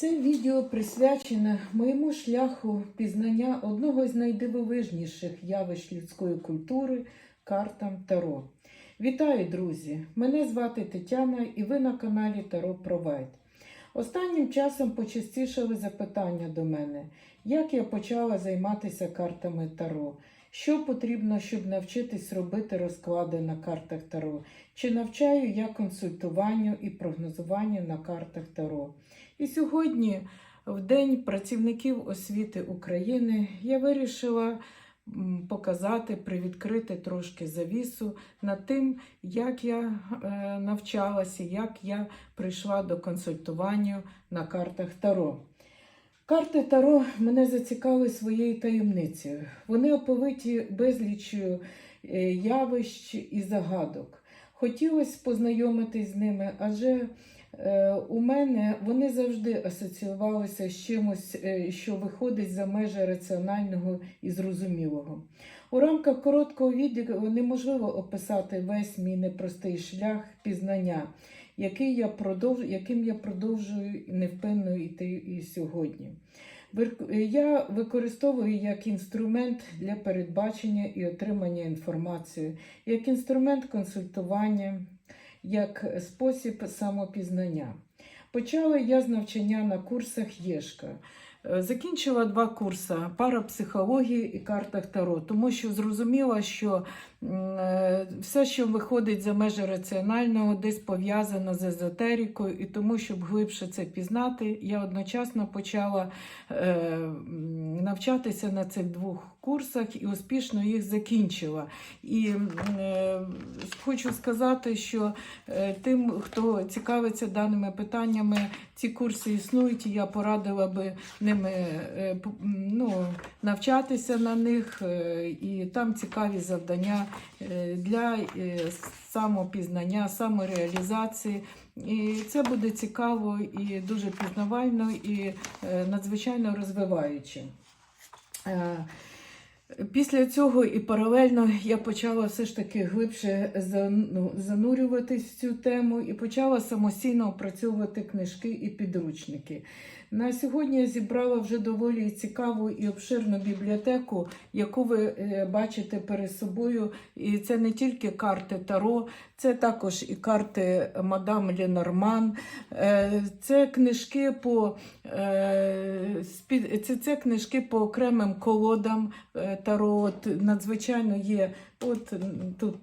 Це відео присвячене моєму шляху пізнання одного з найдивовижніших явищ людської культури картам Таро. Вітаю, друзі! Мене звати Тетяна і ви на каналі Таро Провайд. Останнім часом почастішали запитання до мене, як я почала займатися картами Таро. Що потрібно, щоб навчитись робити розклади на картах Таро? Чи навчаю я консультуванню і прогнозуванню на картах Таро? І сьогодні, в День працівників освіти України, я вирішила показати, привідкрити трошки завісу над тим, як я е, навчалася, як я прийшла до консультування на картах Таро. Карти Таро мене зацікавили своєю таємницею. Вони оповиті безліччю е, явищ і загадок. Хотілося познайомитись з ними, адже е, у мене вони завжди асоціювалися з чимось, е, що виходить за межі раціонального і зрозумілого. У рамках короткого відео неможливо описати весь мій непростий шлях пізнання, який я продовж... яким я продовжую невпинно йти і сьогодні. Я використовую як інструмент для передбачення і отримання інформації, як інструмент консультування, як спосіб самопізнання. Почала я з навчання на курсах Єшка. Закінчила два курси парапсихології і картах Таро, тому що зрозуміла, що все, що виходить за межі раціонального, десь пов'язано з езотерикою, і тому, щоб глибше це пізнати, я одночасно почала е, навчатися на цих двох курсах і успішно їх закінчила. І е, хочу сказати, що е, тим, хто цікавиться даними питаннями, ці курси існують, і я порадила би ними е, ну, навчатися на них, е, і там цікаві завдання е, для е, самопізнання, самореалізації. І це буде цікаво і дуже пізнавально, і е, надзвичайно розвиваюче. Після цього і паралельно я почала все ж таки глибше ну, занурюватись в цю тему і почала самостійно опрацьовувати книжки і підручники. На сьогодні я зібрала вже доволі цікаву і обширну бібліотеку, яку ви е, бачите перед собою. І це не тільки карти Таро, це також і карти Мадам Ленорман, е, це книжки по е, це, це книжки по окремим колодам е, Таро. Надзвичайно є. От тут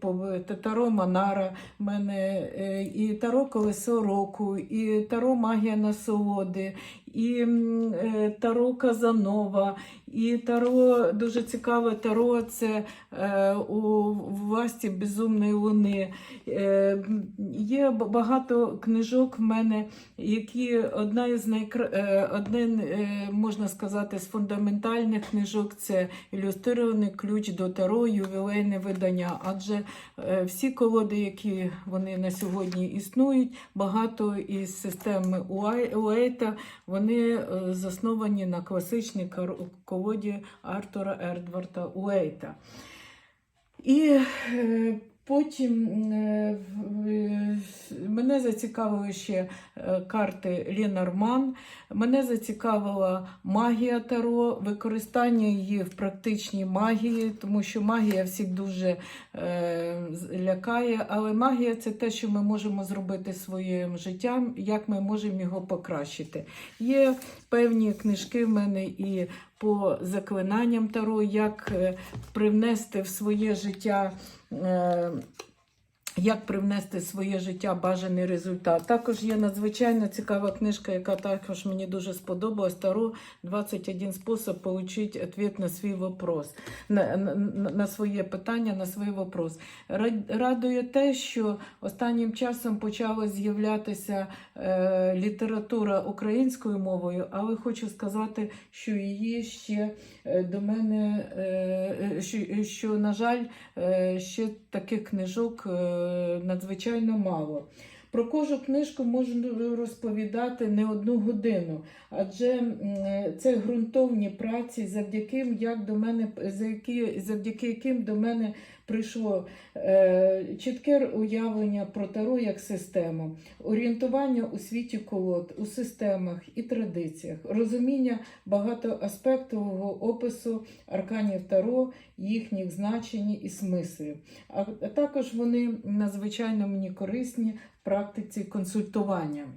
Таро Манара в мене е, і Таро Колесо року, і Таро Магія насолоди, і е, Таро Казанова, і Таро дуже цікаве Таро це е, у власті безумної луни. Є багато книжок в мене, які одна із найкра... один, можна сказати, з фундаментальних книжок це ілюстрований ключ до Таро, ювілейне видання. Адже е, всі колоди, які вони на сьогодні існують, багато із системи Уейта, вони е, засновані на класичній колоді Артура Ердварда Уейта. І е, потім е, мене зацікавили ще е, карти Ленорман, мене зацікавила магія Таро, використання її в практичній магії, тому що магія всіх дуже е, лякає, але магія це те, що ми можемо зробити своїм життям, як ми можемо його покращити. Є певні книжки в мене і по заклинанням Таро, як е, привнести в своє життя. Як привнести своє життя бажаний результат. Також є надзвичайно цікава книжка, яка також мені дуже сподобалась. Таро 21 спосіб отримати відповідь на свій вопрос, на, на, на своє питання, на свій вопрос. Радує те, що останнім часом почала з'являтися е, література українською мовою, але хочу сказати, що її ще е, до мене, е, що, що, на жаль, е, ще таких книжок е, надзвичайно мало. Про кожну книжку можу розповідати не одну годину, адже це ґрунтовні праці, завдяки як до мене завдяки яким до мене прийшло е, чітке уявлення про таро як систему, орієнтування у світі колод, у системах і традиціях, розуміння багатоаспектового опису арканів таро, їхніх значень і смислів. А також вони надзвичайно мені корисні в практиці консультування.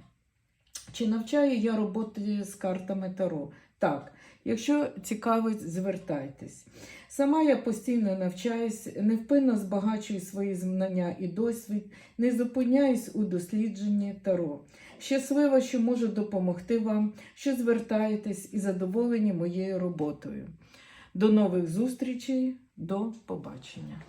Чи навчаю я роботи з картами Таро? Так, якщо цікавить, звертайтесь. Сама я постійно навчаюсь, невпинно збагачую свої знання і досвід, не зупиняюсь у дослідженні Таро. Щаслива, що можу допомогти вам, що звертаєтесь і задоволені моєю роботою. До нових зустрічей, до побачення!